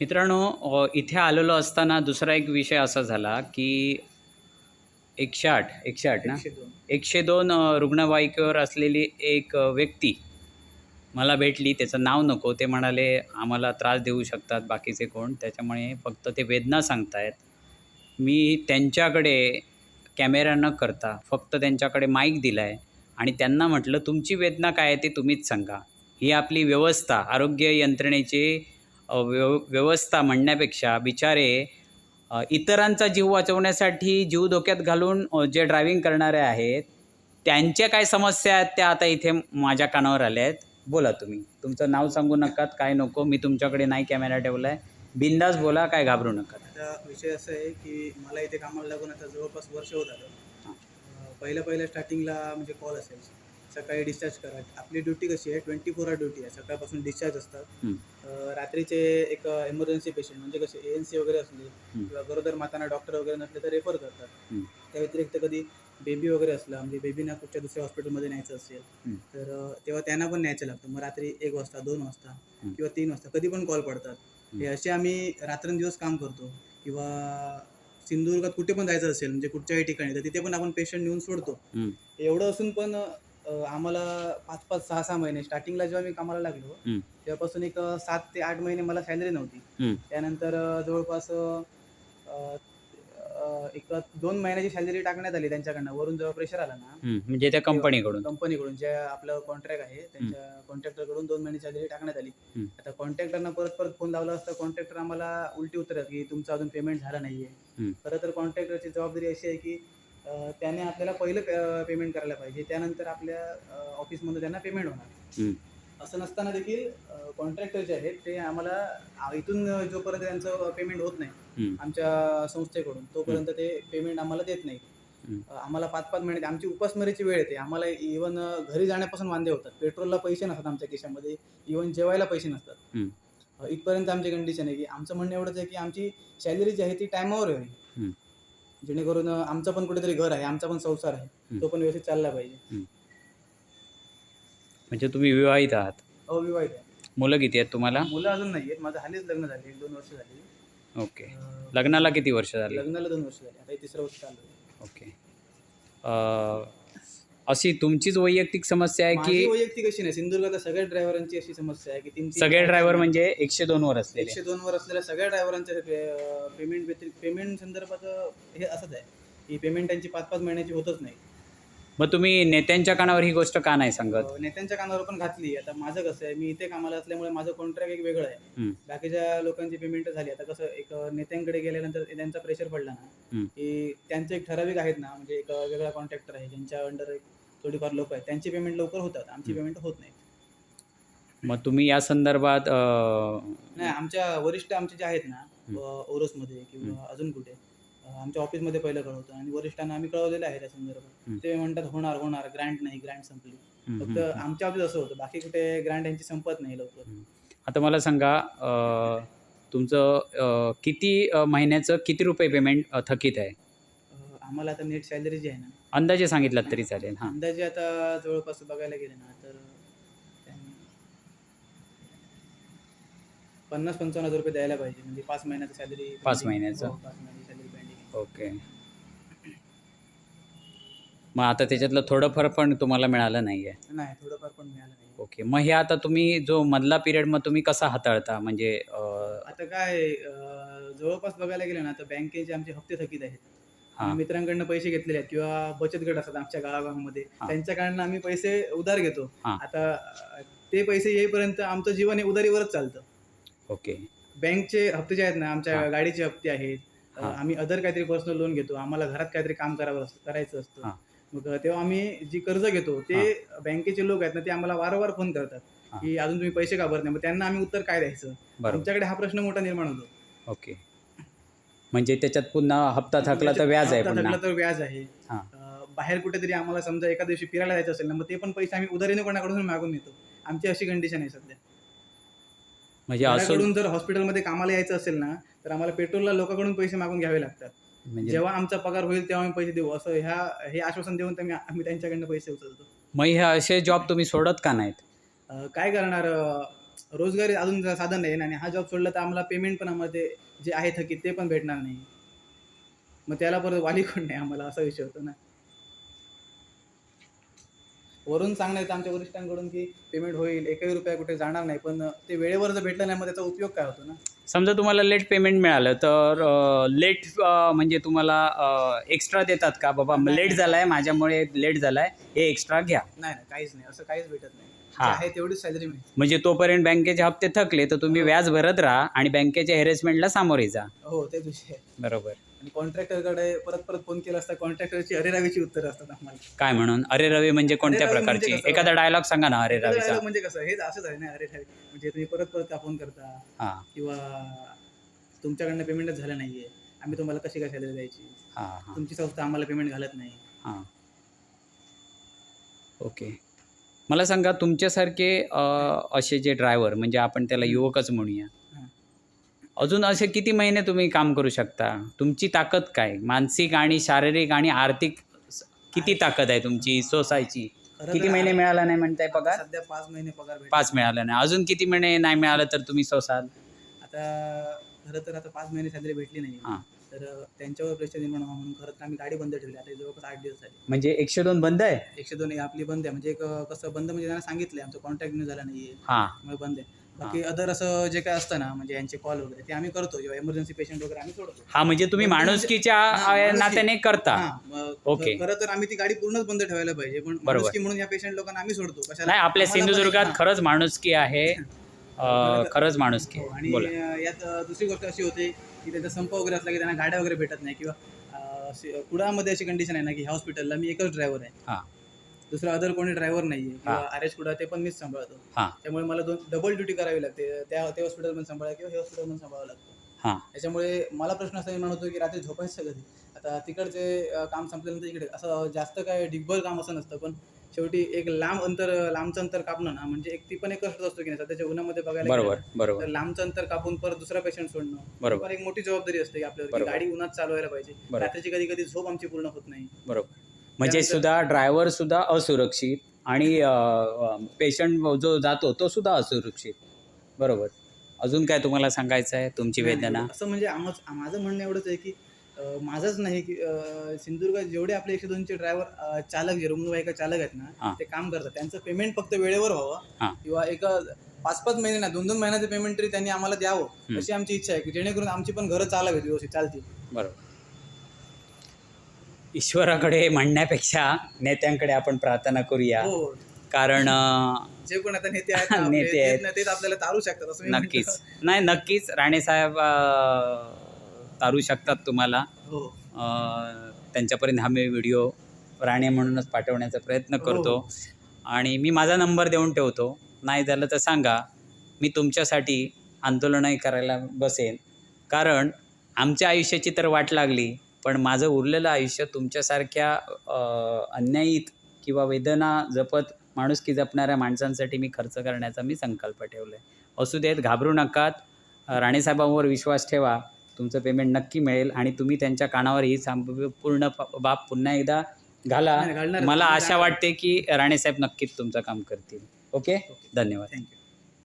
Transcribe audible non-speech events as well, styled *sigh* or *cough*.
मित्रांनो इथे आलेलो असताना दुसरा एक विषय असा झाला की एकशे आठ एकशे आठ ना एकशे दोन रुग्णवाहिकेवर असलेली एक व्यक्ती मला भेटली. त्याचं नाव नको. ते म्हणाले आम्हाला त्रास देऊ शकतात बाकीचे कोण. त्याच्यामुळे फक्त ते वेदना सांगतायत. मी त्यांच्याकडे कॅमेरा न करता फक्त त्यांच्याकडे माईक दिला आहे आणि त्यांना म्हटलं तुमची वेदना काय आहे ते तुम्हीच सांगा. ही आपली व्यवस्था आरोग्य यंत्रणेची व्यव व्यवस्था म्हणण्यापेक्षा बिचारे इतरांचा जीव वाचवण्यासाठी जीव धोक्यात घालून जे ड्रायव्हिंग करणारे आहेत त्यांच्या काय समस्या आहेत त्या आता इथे माझ्या कानावर आल्या आहेत. बोला तुम्ही. तुमचं नाव सांगू नकात काय नको मी तुमच्याकडे नाही कॅमेरा ठेवला आहे बिंदास बोला काय घाबरू नका आता विषय असा आहे की मला इथे कामाला लागून आता जवळपास वर्ष होत आलं. अं, पहिल्या पहिल्या स्टार्टिंगला म्हणजे कॉल असेल सकाळी डिस्चार्ज करा. आपली ड्युटी कशी आहे? ट्वेंटी फोर आवर ड्युटी आहे. सकाळपासून डिस्चार्ज असतात. रात्रीचे एक एमर्जन्सी पेशंट म्हणजे कसे? ए एन सी वगैरे असले. किंवा गरोदर मातांना डॉक्टर वगैरे नसले तर रेफर करतात. त्या व्यतिरिक्त कधी बेबी वगैरे असला म्हणजे बेबीना कुठच्या दुसऱ्या हॉस्पिटलमध्ये न्यायचं असेल. तर तेव्हा त्यांना पण न्यायचं लागतं. मग रात्री एक वाजता दोन वाजता. किंवा तीन वाजता कधी पण कॉल पडतात. हे असे आम्ही रात्रंदिवस काम करतो. किंवा सिंधुदुर्गात कुठे पण जायचं असेल म्हणजे कुठच्याही ठिकाणी तर तिथे पण आपण पेशंट नेऊन सोडतो. एवढं असून पण आम्हाला पाच पाच सहा सहा महिने स्टार्टिंगला जेव्हा मी कामाला लागलो. तेव्हापासून एक सात ते आठ महिने मला सॅलरी नव्हती. त्यानंतर अं, जवळपास अं, अं, एक दोन महिन्याची सॅलरी टाकण्यात आली त्यांच्याकडनं वरून जेव्हा प्रेशर आला ना म्हणजे त्या कंपनीकडून कंपनीकडून जे आपलं कॉन्ट्रॅक्ट आहे त्यांच्या कॉन्ट्रॅक्टरकडून दोन महिने सॅलरी टाकण्यात आली. आता कॉन्ट्रॅक्टरना परत परत फोन लावला असता कॉन्ट्रॅक्टर आम्हाला उलटी उतरत की तुमचं अजून पेमेंट झालं नाहीये हं. खरं तर कॉन्ट्रॅक्टरची जबाबदारी अशी आहे की त्याने आपल्याला पहिलं पेमेंट करायला पाहिजे त्यानंतर आपल्या ऑफिसमध्ये त्यांना पेमेंट होणार. असं नसताना देखील कॉन्ट्रॅक्टर जे आहेत ते आम्हाला आ, इथून जोपर्यंत त्यांचं पेमेंट होत नाही. आमच्या संस्थेकडून तोपर्यंत ते पेमेंट आम्हाला देत नाही. अ, आम्हाला पाच पाच महिने आमची उपासमारीची वेळ येते आम्हाला इवन घरी जाण्यापासून वांदे होतात पेट्रोलला पैसे नसतात आमच्या खिशामध्ये इवन जेवायला पैसे नसतात. अ, इथपर्यंत आमची कंडिशन आहे की आमचं म्हणणं एवढंच आहे की आमची सॅलरी जी आहे ती टायमावर. यावी जेणेकरून आमचं पण कुठेतरी घर आहे आमचा पण संसार आहे. हं. तो पण व्यवस्थित चालला पाहिजे. म्हणजे तुम्ही विवाहित आहात? अविवाहित आहे. मुलं किती आहेत तुम्हाला? मुलं अजून नाही आहेत. माझं हालीच लग्न झाले एक दोन वर्ष झाली. ओके. अ, लग्नाला किती वर्ष झाली? लग्नाला दोन वर्ष झाली. आता हे तिसरं वर्ष चालू आहे. ओके. अ, अशी तुमचीच वैयक्तिक समस्या आहे माझी की वैयक्तिक अशी नाही. सिंधुदुर्गातल्या सगळ्या ड्रायव्हरांची अशी समस्या आहे की तीन सगळे ड्रायव्हर म्हणजे एकशे दोन वर असलेले. एकशे दोन वर असलेल्या सगळ्या ड्रायव्हरांच्या पेमेंट व्यतिरिक्त पेमेंट संदर्भात हे असंच आहे की पेमेंट त्यांची पाच पाच महिन्याची होतच नाही. मग तुम्ही नेत्यांच्या कानावर ही गोष्ट का नाही सांगत? अं, नेत्यांच्या कानावर पण घातली. आता माझं कसं आहे मी इथे कामाला असल्यामुळे माझं कॉन्ट्रॅक्ट एक वेगळं आहे. बाकीच्या लोकांची पेमेंट झाली. आता कसं एक नेत्यांकडे गेल्यानंतर त्यांचा प्रेशर पडला ना. की त्यांचे एक ठराविक आहेत ना म्हणजे एक वेगळा कॉन्ट्रॅक्टर आहे ज्यांच्या अंडर एक थोडीफार लोक आहेत. त्यांची पेमेंट लवकर होतात. आमची. पेमेंट होत नाही. मग तुम्ही या संदर्भात अ, नाही आमच्या वरिष्ठ आमचे जे आहेत ना ओरोसमध्ये किंवा अजून कुठे अ, आमच्या ऑफिसमध्ये पहिलं कळवतं आणि वरिष्ठांना आम्ही कळवलेलं आहे त्या. संदर्भात. ते म्हणतात होणार होणार ग्रँट नाही ग्रँट संपली. फक्त. आमच्या ऑफिस असं होतं. बाकी कुठे ग्रँट यांची संपत नाही लवकर. आता मला सांगा अ, तुमचं अ, किती अ, महिन्याचं किती रुपये पेमेंट अ, थकीत आहे? अ, आम्हाला आता नेट सॅलरी जी आहे ना अंदाजे सांगितलं तरी चालेल हां. अंदाजे आता जवळपास बघायला गेले ना तर त्यांनी पन्नास पंचावन्न हजार रुपये द्यायला पाहिजे म्हणजे पाच महिन्याचं सॅलरी पाच महिन्याचं? पाच महिन्याची सॅलरी पेंडिंग ओके. मग आता त्याच्यातलं थोडंफार पण तुम्हाला मिळालं नाही आहे नाही थोडंफार पण मिळालं नाही ओके मग हे आता तुम्ही जो मधला पिरियड मग तुम्ही कसा हाताळता? म्हणजे अ, आता काय अं, जवळपास बघायला गेलं ना तर बँकेचे आमचे हप्ते थकीत आहेत. हां. मित्रांकडनं पैसे घेतलेले आहेत किंवा बचत गट असतात आमच्या गावागावामध्ये हां. त्यांच्याकडनं आम्ही पैसे उधार घेतो हां. आता अं, ते पैसे येईपर्यंत आमचं जीवन हे उधारीवरच चालतं ओके बँकचे हप्ते जे आहेत ना आमच्या हां. गाडीचे हप्ते आहेत अं, हां. आम्ही अदर काहीतरी पर्सनल लोन घेतो आम्हाला घरात काहीतरी काम करावं असतं करायचं असतं. मग तेव्हा आम्ही जी कर्ज घेतो ते बँकेचे लोक आहेत ना ते आम्हाला वारंवार फोन करतात हां. की अजून तुम्ही पैसे का भरत नाही मग त्यांना आम्ही उत्तर काय द्यायचं बरोबर आमच्याकडे हा प्रश्न मोठा निर्माण होतो ओके म्हणजे त्याच्यात पुन्हा हप्ता थकला तर व्याज आहे हप्ता पुन्हा. थकला तर व्याज आहे. हां. अं, बाहेर कुठेतरी आम्हाला समजा एका दिवशी फिरायला जायचं असेल ना मग ते पण पैसे आम्ही उधारीने कोणाकडून मागून येतो आमची अशी कंडिशन आहे सध्या. म्हणजे असं जर हॉस्पिटलमध्ये कामाला यायचं असेल ना तर आम्हाला पेट्रोलला लोकांकडून पैसे मागून घ्यावे लागतात. म्हणजे जेव्हा आमचा पगार होईल तेव्हा आम्ही पैसे देऊ. असं ह्या हे आश्वासन देऊन तर मी- आम्ही त्यांच्याकडनं पैसे उचलतो. मग हे असे जॉब तुम्ही सोडत का नाहीत? अं, काय करणार अं, रोजगार अजून साधन नाही आणि हा जॉब सोडला तर आम्हाला पेमेंट पण आम्हाला ते जे आहे थकीत ते पण भेटणार नाही. मग त्याला परत वाली कोण नाही आम्हाला असा विषय होतो ना. वरून सांगण्यात येतं आमच्या वरिष्ठांकडून की पेमेंट होईल एकही रुपया कुठे जाणार नाही पण ते वेळेवर जर भेटलं नाही मग त्याचा उपयोग काय होतो ना? समजा तुम्हाला लेट पेमेंट मिळालं तर लेट म्हणजे तुम्हाला एक्स्ट्रा देतात का? बाबा लेट झाला आहे माझ्यामुळे लेट झाला आहे हे एक्स्ट्रा घ्या. नाही नाही काहीच नाही असं काहीच भेटत नाही. हा. आहे तेवढीच सॅलरी मिळते. म्हणजे तोपर्यंत बँकेचे हप्ते थकले तर तुम्ही व्याज भरत राहा आणि बँकेच्या हेरेसमेंटला सामोरे जा. हो तेच विषय आहे. बरोबर. आणि कॉन्ट्रॅक्टरकडे परत परत फोन केला असता कॉन्ट्रॅक्टरची अरेरावीची उत्तरं असतात आम्हाला. काय म्हणून? अरे रवी म्हणजे कोणत्या अरे रवी म्हणजे प्रकारची? कसं? एखादा डायलॉग सांगा ना अरे रवीचा. dialogue म्हणजे कसं? हेच असंच आहे ना अरे रावी. म्हणजे तुम्ही परत परत का फोन करता? हां. किंवा तुमच्याकडनं पेमेंटच झालं नाहीये. आम्ही तुम्हाला कशी काय सॅलरी द्यायची? हां हां. तुमची संस्था आम्हाला पेमेंट घालत नाही. हां. ओके. मला सांगा तुमच्यासारखे अ, असे जे ड्रायव्हर म्हणजे आपण त्याला युवकच म्हणूया. अजून असे किती महिने तुम्ही काम करू शकता? तुमची ताकद काय? मानसिक आणि शारीरिक आणि आर्थिक स- किती ताकद आहे तुमची? सोसायची. खरं किती तर महिने मिळाला नाही म्हणताय पगार? सध्या पाच महिने पगार पाच मिळालं नाही. अजून किती महिने नाही मिळालं तर तुम्ही सोसाल? आता खरं तर आता पाच महिने सॅलरी भेटली नाही. हां. तर त्यांच्यावर प्रेशर निर्माण व्हावं म्हणून खरं तर आम्ही गाडी बंद ठेवली. आता जवळपास आठ दिवस झाले. म्हणजे एकशे दोन बंद आहे? एकशे दोन आपली बंद आहे. म्हणजे एक कसं बंद म्हणजे त्यांना सांगितलंय आमचं कॉन्टॅक्ट झाला नाहीये. हां. त्यामुळे बंद आहे. बाकी अदर असं जे काय असतं ना म्हणजे यांचे कॉल वगैरे ते आम्ही करतो. जेव्हा इमर्जन्सी पेशंट वगैरे आम्ही सोडतो. हा म्हणजे तुम्ही माणुसकीच्या अ, माणुसकी. नात्याने करता. हां, मग ओके. खरं तर आम्ही ती गाडी पूर्णच बंद ठेवायला पाहिजे. पण बरोबर. माणुसकी म्हणून या पेशंट लोकांना आम्ही सोडतो. कशाला? नाही आपल्या आम्हाला पण- सिंधुदुर्गात हां. खरंच माणुसकी आहे. *laughs* अ, खरंच माणुसकी हो, आहे. आणि बोला. अं, यात अं, दुसरी गोष्ट अशी होते की त्यांचा संप वगैरे असला की त्यांना गाड्या वगैरे भेटत नाही किंवा अशी- कुडामध्ये अशी कंडिशन आहे ना की ह्या हॉस्पिटलला मी एकच ड्रायव्हर आहे. हां. दुसरा अदर कोणी ड्रायव्हर नाहीये. किंवा हां. आर एस कुडा ते पण मीच सांभाळतो. हां. त्यामुळे मला दोन डबल ड्युटी करावी लागते. त्या ते हॉस्पिटल पण सांभाळा किंवा हे हॉस्पिटल पण सांभाळावं लागतं. हां. त्याच्यामुळे मला प्रश्न असा निर्माण होतो की रात्री झोपायचं कधी? आता तिकडचे अं, काम संपल्यानंतर इकडे असं जास्त काय डिगभर काम असं नसतं पण शेवटी एक लांब अंतर लांबचं अंतर कापणं ना म्हणजे एक ती पण एक कष्ट असतो की नाही सध्याच्या उन्हामध्ये बघायला बरोबर गेलं बरोबर तर लांबचं अंतर कापून परत दुसरा पेशंट सोडणं. बरोबर. पण एक मोठी जबाबदारी असते की आपल्यावर की बरोबर. गाडी उन्हात चालवायला पाहिजे. बरोबर. रात्रीची कधी कधी झोप आमची पूर्ण होत नाही. बरोबर. म्हणजे त्यानंतर- सुद्धा ड्रायव्हर सुद्धा असुरक्षित आणि पेशंट जो जातो तो सुद्धा असुरक्षित. बरोबर. अजून काय तुम्हाला सांगायचं आहे तुमची वेदना? असं म्हणजे आमच माझं म्हणणं एवढंच आहे की माझंच नाही की सिंधुदुर्गात जेवढे आपले एकशे दोनचे ड्रायव्हर चालक जे रुग्णवाहिका चालक आहेत ना. ते काम करतात. त्यांचं पेमेंट फक्त वेळेवर व्हावं. किंवा एक पाच पाच महिने ना दोन दोन महिन्याचं पेमेंट तरी त्यांनी आम्हाला द्यावं अशी आमची इच्छा आहे की जेणेकरून आमची पण घरं चालावीत व्यवस्थित चालतील. बरोबर. ईश्वराकडे म्हणण्यापेक्षा नेत्यांकडे आपण प्रार्थना करूया. हो. कारण जे कोण आता नेते आहेत *laughs* नेते आहेत. आपल्याला तारू शकतात असं. नक्कीच. नाही नक्कीच. राणेसाहेब अं, तारू शकतात तुम्हाला. हो. त्यांच्यापर्यंत हा मी व्हिडिओ राणे म्हणूनच पाठवण्याचा प्रयत्न करतो. हो. आणि मी माझा नंबर देऊन ठेवतो. नाही झालं तर सांगा मी तुमच्यासाठी आंदोलनही करायला बसेन. कारण आमच्या आयुष्याची तर वाट लागली पण माझं उरलेलं आयुष्य तुमच्यासारख्या अन्यायित किंवा वेदना जपत माणुसकी जपणाऱ्या माणसांसाठी मी खर्च करण्याचा मी संकल्प ठेवला आहे असू देत घाबरू नकात. राणेसाहेबांवर विश्वास ठेवा. तुमचं पेमेंट नक्की मिळेल आणि तुम्ही त्यांच्या कानावर ही पूर्ण बाब पुन्हा एकदा घाला. मला आशा. वाटते की राणेसाहेब नक्कीच तुमचं काम करतील. ओके धन्यवाद. थँक्यू